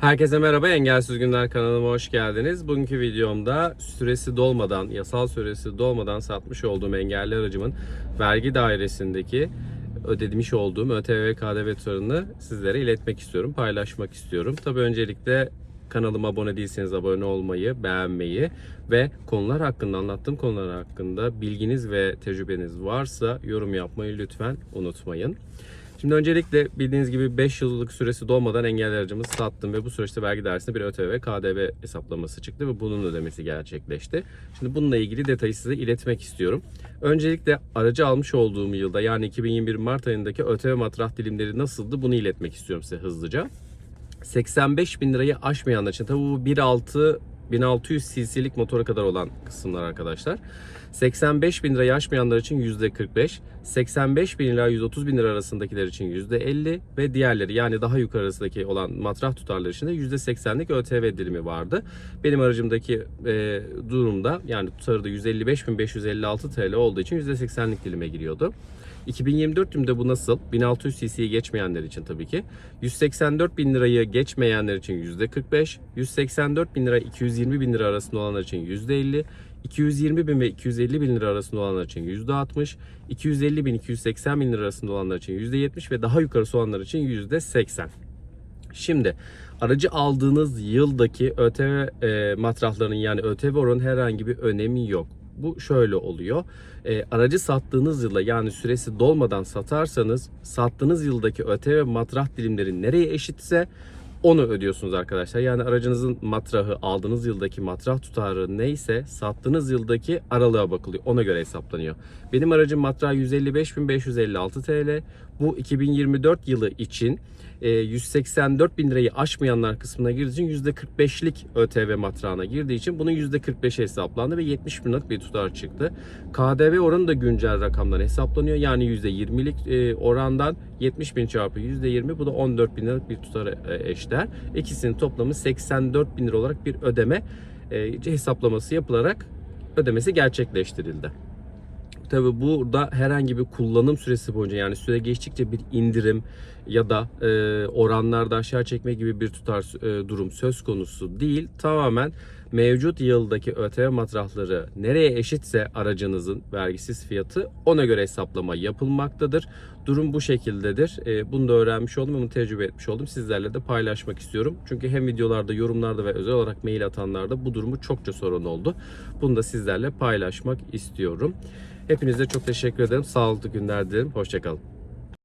Herkese merhaba, Engelsiz Günler kanalıma hoş geldiniz. Bugünkü videomda süresi dolmadan, yasal süresi dolmadan satmış olduğum engelli aracımın vergi dairesindeki ödemiş olduğum ÖTV ve KDV tutarını sizlere iletmek istiyorum, paylaşmak istiyorum. Tabii öncelikle kanalıma abone değilseniz abone olmayı, beğenmeyi ve konular hakkında anlattığım konular hakkında bilginiz ve tecrübeniz varsa yorum yapmayı lütfen unutmayın. Şimdi öncelikle bildiğiniz gibi 5 yıllık süresi dolmadan engelli aracımızı sattım ve bu süreçte vergi dairesinde bir ÖTV ve KDV hesaplaması çıktı ve bunun ödemesi gerçekleşti. Şimdi bununla ilgili detayı size iletmek istiyorum. Öncelikle aracı almış olduğum yılda yani 2021 Mart ayındaki ÖTV matrah dilimleri nasıldı bunu iletmek istiyorum size hızlıca. 85 bin lirayı aşmayanlar için tabi bu 1.6 1600 cc'lik motora kadar olan kısımlar arkadaşlar. 85 bin lirayı aşmayanlar için %45, 85 bin ila 130 bin lira arasındakiler için %50 ve diğerleri yani daha yukarısındaki olan matrah tutarları için de %80'lik ÖTV dilimi vardı. Benim aracımdaki e, durumda yani tutarı da 155.556 TL olduğu için %80'lik dilime giriyordu. 2024 yılında bu nasıl? 1600 cc'yi geçmeyenler için tabii ki. 184 bin lirayı geçmeyenler için %45, 184 bin lira 220 bin lira arasında olanlar için %50, 220 bin ve 250 bin lira arasında olanlar için %60, 250 bin 280 bin lira arasında olanlar için %70 ve daha yukarısı olanlar için %80. Şimdi aracı aldığınız yıldaki ÖTV e, matrahlarının yani ÖTV oranının herhangi bir önemi yok. Bu şöyle oluyor. E, aracı sattığınız yılda yani süresi dolmadan satarsanız sattığınız yıldaki ÖTV matrah dilimleri nereye eşitse onu ödüyorsunuz arkadaşlar. Yani aracınızın matrahı aldığınız yıldaki matrah tutarı neyse sattığınız yıldaki aralığa bakılıyor. Ona göre hesaplanıyor. Benim aracım matrahı 155.556 TL. Bu 2024 yılı için e, 184 bin lirayı aşmayanlar kısmına girdiği için %45'lik ÖTV matrağına girdiği için bunun %45'e hesaplandı ve 70 bin liralık bir tutar çıktı. KDV oranı da güncel rakamdan hesaplanıyor. Yani %20'lik e, orandan 70 bin çarpı %20 bu da 14 bin liralık bir tutara e, eşdeğer. İkisinin toplamı 84 bin lira olarak bir ödeme e, hesaplaması yapılarak ödemesi gerçekleştirildi. Tabi burada herhangi bir kullanım süresi boyunca yani süre geçtikçe bir indirim ya da e, oranlarda aşağı çekme gibi bir tutar e, durum söz konusu değil. Tamamen mevcut yıldaki ÖTV matrahları nereye eşitse aracınızın vergisiz fiyatı ona göre hesaplama yapılmaktadır. Durum bu şekildedir. E, bunu da öğrenmiş oldum, bunu tecrübe etmiş oldum. Sizlerle de paylaşmak istiyorum. Çünkü hem videolarda, yorumlarda ve özel olarak mail atanlarda bu durumu çokça sorun oldu. Bunu da sizlerle paylaşmak istiyorum. Hepinize çok teşekkür ederim. Sağlıklı günler dilerim. Hoşçakalın.